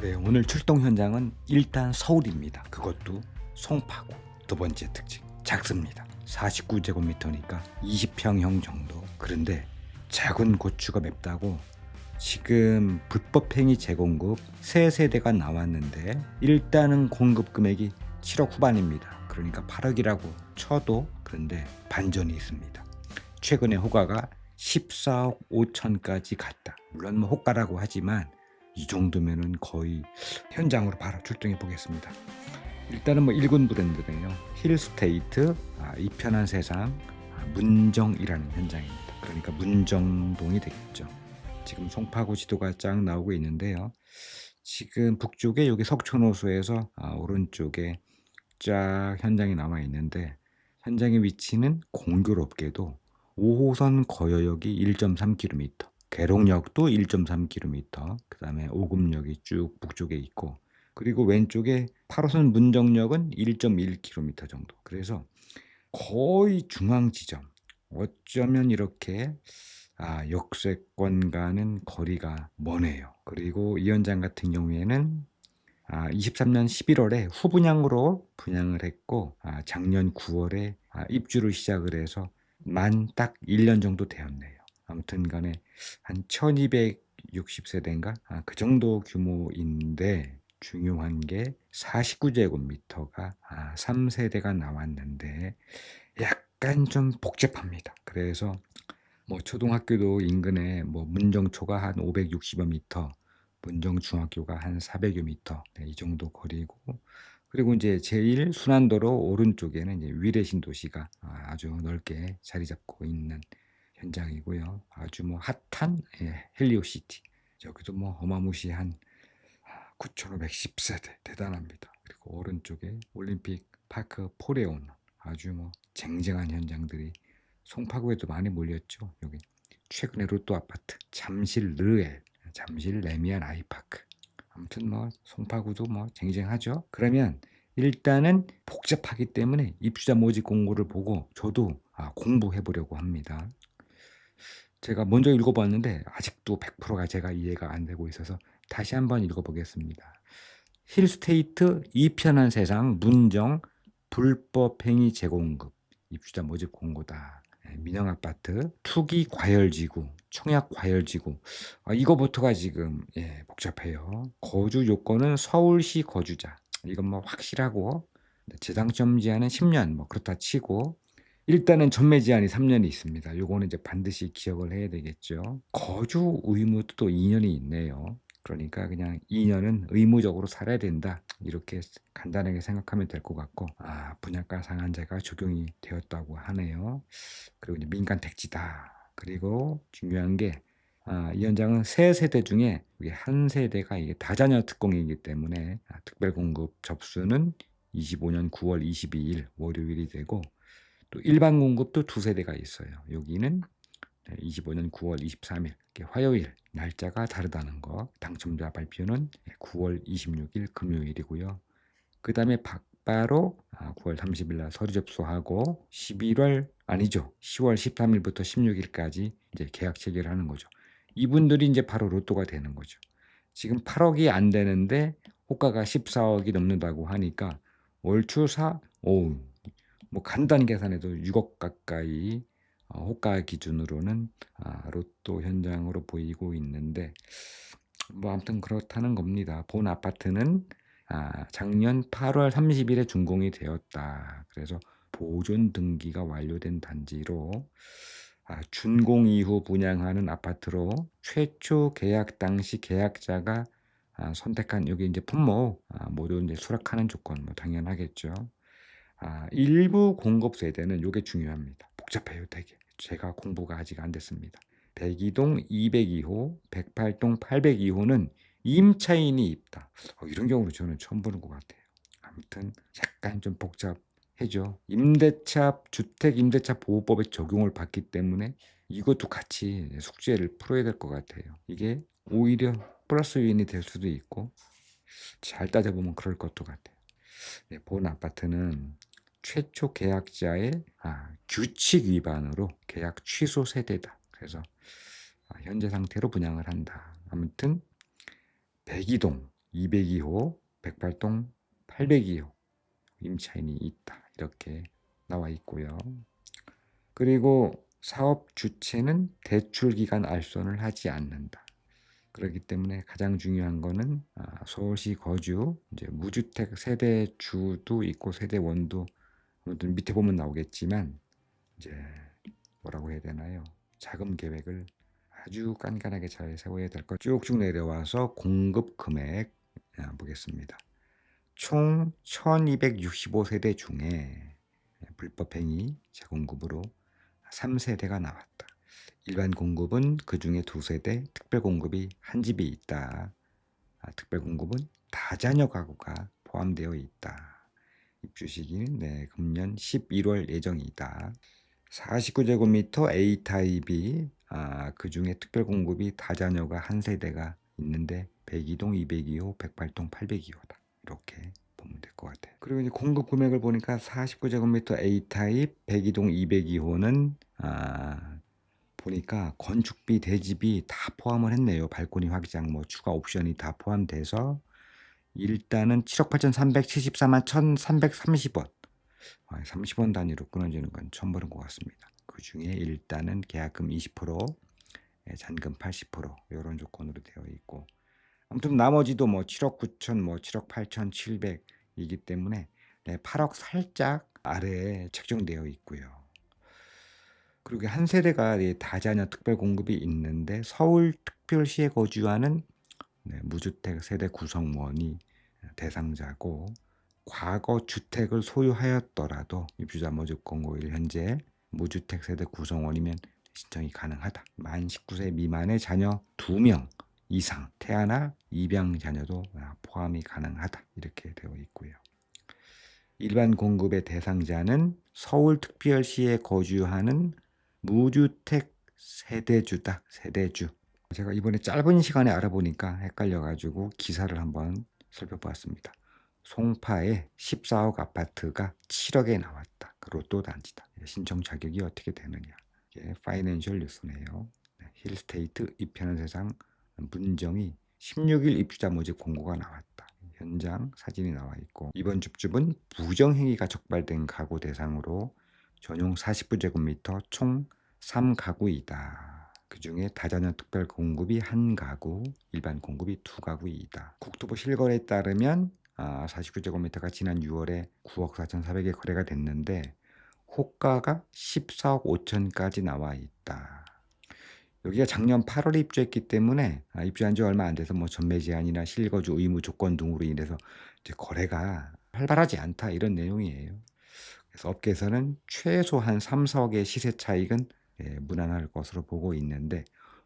네, 오늘 출동 현장은 일단 서울입니다. 그것도 송파구. 두 번째 특징 작습니다. 49제곱미터니까 20평형 정도. 그런데 작은 고추가 맵다고 지금 불법행위 재공급 세 세대가 나왔는데 일단은 공급 금액이 7억 후반입니다. 그러니까 8억이라고 쳐도 그런데 반전이 있습니다. 최근에 호가가 14억 5천까지 갔다. 물론 뭐 호가라고 하지만 이 정도면은 거의 현장으로 바로 출동해 보겠습니다. 일단은 뭐 일군 브랜드네요. 힐스테이트, 아, 이 편한 세상, 아, 문정이라는 현장입니다. 그러니까 문정동이 되겠죠. 지금 송파구 지도가 쫙 나오고 있는데요. 지금 북쪽에 여기 석촌호수에서 아, 오른쪽에 쫙 현장이 남아 있는데 현장의 위치는 공교롭게도 5호선 거여역이 1.3km, 계룡역도 1.3km, 그 다음에 오금역이 쭉 북쪽에 있고, 그리고 왼쪽에 8호선 문정역은 1.1km 정도. 그래서 거의 중앙 지점. 어쩌면 이렇게 아, 역세권과는 거리가 머네요. 그리고 이 현장 같은 경우에는 아, 23년 11월에 후분양으로 분양을 했고 아, 작년 9월에 아, 입주를 시작을 해서 만 딱 1년 정도 되었네요. 아무튼 간에 한 1260세대인가? 아, 그 정도 규모인데 중요한 게 49제곱미터가 아, 3세대가 나왔는데 약간 좀 복잡합니다. 그래서 뭐 초등학교도 인근에 뭐 문정초가 한 560여 미터, 문정중학교가 한 400여 미터 네, 이 정도 거리고 그리고 이제 제일 순환도로 오른쪽에는 이제 위례신 도시가 아주 넓게 자리 잡고 있는 현장이고요. 아주 뭐 핫한 예, 헬리오시티. 여기도 뭐 어마무시한 9,510세대 대단합니다. 그리고 오른쪽에 올림픽 파크 포레온 아주 뭐 쟁쟁한 현장들이 송파구에도 많이 몰렸죠. 여기 최근에 로또 아파트 잠실 르엘 잠실 레미안 아이파크 아무튼 뭐 송파구도 뭐 쟁쟁하죠. 그러면 일단은 복잡하기 때문에 입주자 모집 공고를 보고 저도 아, 공부해 보려고 합니다. 제가 먼저 읽어봤는데 아직도 100%가 제가 이해가 안 되고 있어서 다시 한번 읽어보겠습니다. 힐스테이트 이편한 세상 문정 불법행위 재공급 입주자 모집 공고다. 예, 민영 아파트 투기 과열지구 청약 과열지구 아, 이거부터가 지금 예, 복잡해요. 거주 요건은 서울시 거주자 이건 뭐 확실하고 재당점 제한은 10년 뭐 그렇다 치고 일단은 전매 제한이 3년이 있습니다. 요거는 이제 반드시 기억을 해야 되겠죠. 거주 의무도 또 2년이 있네요. 그러니까 그냥 2년은 의무적으로 살아야 된다. 이렇게 간단하게 생각하면 될 것 같고, 아, 분양가 상한제가 적용이 되었다고 하네요. 그리고 이제 민간 택지다. 그리고 중요한 게, 아, 이 현장은 세 세대 중에 한 세대가 이게 다자녀 특공이기 때문에 아, 특별 공급 접수는 25년 9월 22일 월요일이 되고, 또 일반 공급도 두 세 대가 있어요. 여기는 25년 9월 23일 화요일 날짜가 다르다는 거. 당첨자 발표는 9월 26일 금요일이고요. 그 다음에 바로 9월 30일 날 서류 접수하고 11월 아니죠. 10월 13일부터 16일까지 이제 계약 체결을 하는 거죠. 이분들이 이제 바로 로또가 되는 거죠. 지금 8억이 안 되는데 호가가 14억이 넘는다고 하니까 월추사 오, 뭐 간단히 계산해도 6억 가까이 어, 호가 기준으로는 아, 로또 현장으로 보이고 있는데 뭐 아무튼 그렇다는 겁니다. 본 아파트는 아, 작년 8월 30일에 준공이 되었다. 그래서 보존 등기가 완료된 단지로 아, 준공 이후 분양하는 아파트로 최초 계약 당시 계약자가 아, 선택한 여기 이제 품목 아, 모두 이제 수락하는 조건 뭐 당연하겠죠. 아, 일부 공급 세대는 이게 중요합니다. 복잡해요, 되게. 제가 공부가 아직 안 됐습니다. 102동 202호, 108동 802호는 임차인이 있다. 어, 이런 경우는 저는 처음 보는 것 같아요. 아무튼 약간 좀 복잡해죠. 임대차 주택 임대차 보호법에 적용을 받기 때문에 이것도 같이 숙제를 풀어야 될 것 같아요. 이게 오히려 플러스 요인이 될 수도 있고 잘 따져보면 그럴 것도 같아요. 네, 본 아파트는 최초 계약자의 아, 규칙 위반으로 계약 취소 세대다. 그래서 아, 현재 상태로 분양을 한다. 아무튼 102동 202호, 108동 802호 임차인이 있다. 이렇게 나와 있고요. 그리고 사업 주체는 대출 기간 알선을 하지 않는다. 그렇기 때문에 가장 중요한 거는 아, 서울시 거주 이제 무주택 세대 주도 있고 세대원도 아무튼 밑에 보면 나오겠지만 이제 뭐라고 해야 되나요? 자금 계획을 아주 깐깐하게 잘 세워야 될 것. 쭉쭉 내려와서 공급 금액 아, 보겠습니다. 총 1265세대 중에 불법행위 재공급으로 3세대가 나왔다. 일반 공급은 그 중에 두 세대, 특별 공급이 한 집이 있다. 아, 특별 공급은 다자녀 가구가 포함되어 있다. 입주 시기는 네, 금년 11월 예정이다. 49제곱미터 A 타입이 아, 그 중에 특별 공급이 다자녀가 한 세대가 있는데 102동, 202호, 108동, 802호다. 이렇게 보면 될 것 같아요. 그리고 이제 공급 금액을 보니까 49제곱미터 A 타입 102동, 202호는 아, 보니까 건축비, 대지비 다 포함을 했네요. 발코니 확장, 뭐 추가 옵션이 다 포함돼서 일단은 7억 8,374만 1,330원. 30원 단위로 끊어지는 건 처음 보는 것 같습니다. 그 중에 일단은 계약금 20%, 예, 잔금 80% 이런 조건으로 되어 있고 아무튼 나머지도 뭐 7억 9천, 뭐 7억 8천 7백이기 때문에 네, 8억 살짝 아래에 책정되어 있고요. 그리고 한 세대가 다자녀 특별 공급이 있는데 서울 특별시에 거주하는 네, 무주택 세대 구성원이 대상자고 과거 주택을 소유하였더라도 입주자 모집 공고일 현재 무주택 세대 구성원이면 신청이 가능하다. 만 19세 미만의 자녀 2명 이상 태아나 입양 자녀도 포함이 가능하다. 이렇게 되어 있고요. 일반 공급의 대상자는 서울특별시에 거주하는 무주택 세대주다. 세대주. 제가 이번에 짧은 시간에 알아보니까 헷갈려가지고 기사를 한번 살펴보았습니다. 송파에 14억 아파트가 7억에 나왔다. 그 로또 단지다. 신청 자격이 어떻게 되느냐. 이게 파이낸셜 뉴스네요. 네, 힐스테이트 입회하는 세상 문정이 16일 입주자 모집 공고가 나왔다. 현장 사진이 나와 있고 이번 줍줍은 부정행위가 적발된 가구 대상으로 전용 49제곱미터 총 3가구이다. 그 중에 다자녀 특별 공급이 한 가구, 일반 공급이 두 가구이다. 국토부 실거래에 따르면 아, 49제곱미터가 지난 6월에 9억 4,400에 거래가 됐는데 호가가 14억 5천까지 나와 있다. 여기가 작년 8월에 입주했기 때문에 아, 입주한 지 얼마 안 돼서 뭐 전매 제한이나 실거주 의무 조건 등으로 인해서 거래가 활발하지 않다 이런 내용이에요. 그래서 업계에서는 최소한 3, 4억의 시세 차익은 예, 무난할 것으로 보고 있는데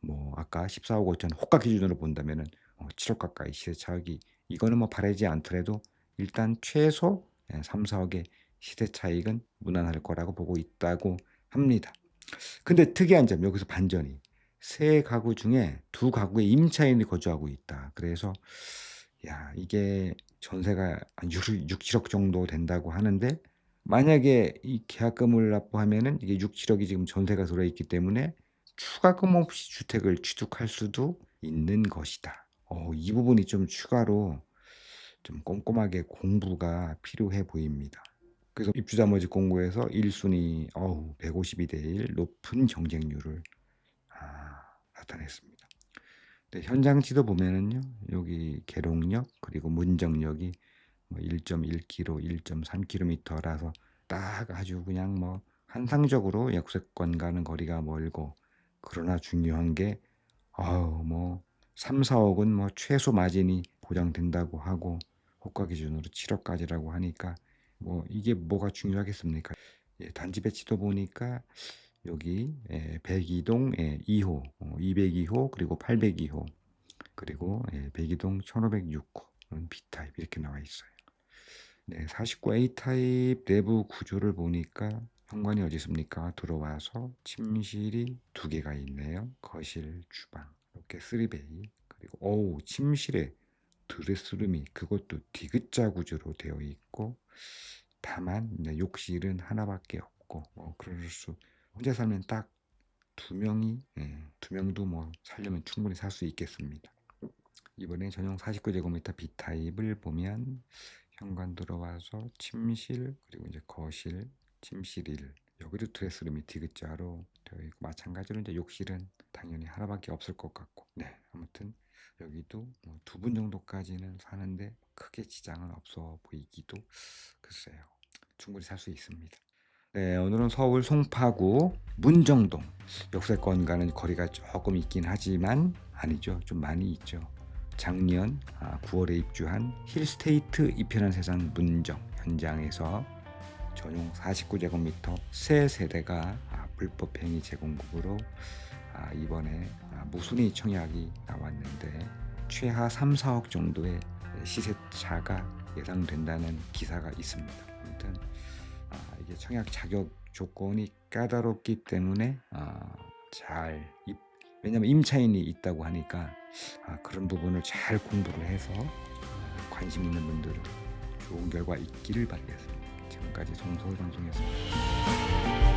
뭐 아까 14억 5천 호가 기준으로 본다면은 어, 7억 가까이 시세 차익이 이거는 뭐 바라지 않더라도 일단 최소 3, 예, 4억의 시세 차익은 무난할 거라고 보고 있다고 합니다. 근데 특이한 점 여기서 반전이 세 가구 중에 두 가구에 임차인이 거주하고 있다. 그래서 야 이게 전세가 한 6, 6, 7억 정도 된다고 하는데 만약에 이 계약금을 납부하면은 이게 6, 7억이 지금 전세가 들어있기 때문에 추가금 없이 주택을 취득할 수도 있는 것이다. 어, 이 부분이 좀 추가로 좀 꼼꼼하게 공부가 필요해 보입니다. 그래서 입주자 모집 공고에서 1순위 어우 152대 1 높은 경쟁률을 아, 나타냈습니다. 현장 지도 보면은요 여기 계룡역 그리고 문정역이 뭐 1.1km, 1.3km라서 딱 아주 그냥 뭐 한상적으로 역세권 가는 거리가 멀고 그러나 중요한 게 아우 뭐 3, 4억은 뭐 최소 마진이 보장된다고 하고 호가 기준으로 7억까지라고 하니까 뭐 이게 뭐가 중요하겠습니까? 예, 단지 배치도 보니까 여기 예, 102동 예, 2호, 어, 202호 그리고 802호 그리고 예, 102동 1506호 B타입 이렇게 나와 있어요. 네, 49A 타입 내부 구조를 보니까 현관이 어디 있습니까? 들어와서 침실이 두 개가 있네요. 거실, 주방 이렇게 3베이 그리고 어우 침실에 드레스룸이 그것도 디귿자 구조로 되어 있고 다만 네, 욕실은 하나밖에 없고 뭐 그럴 수 혼자 살면 딱 두 명이 예, 두 명도 뭐 살려면 충분히 살 수 있겠습니다. 이번에 전용 49제곱미터 B타입을 보면 현관 들어와서 침실 그리고 이제 거실, 침실 1 여기도 드레스룸이 디귿자로 되어 있고 마찬가지로 이제 욕실은 당연히 하나밖에 없을 것 같고. 네 아무튼 여기도 뭐 두 분 정도까지는 사는데 크게 지장은 없어 보이기도 글쎄요. 충분히 살 수 있습니다. 네 오늘은 서울 송파구 문정동. 역세권과는 거리가 조금 있긴 하지만 아니죠. 좀 많이 있죠. 작년 아, 9월에 입주한 힐스테이트 이편한 세상 문정 현장에서 전용 49제곱미터 세 세대가 아, 불법행위 제공국으로 아, 이번에 아, 무순위 청약이 나왔는데 최하 3, 4억 정도의 시세차가 예상된다는 기사가 있습니다. 아무튼 아, 이게 청약 자격 조건이 까다롭기 때문에 아, 잘 입, 왜냐하면 임차인이 있다고 하니까 아, 그런 부분을 잘 공부를 해서 아, 관심 있는 분들은 좋은 결과 있기를 바라겠습니다. 지금까지 송서울 방송이었습니다.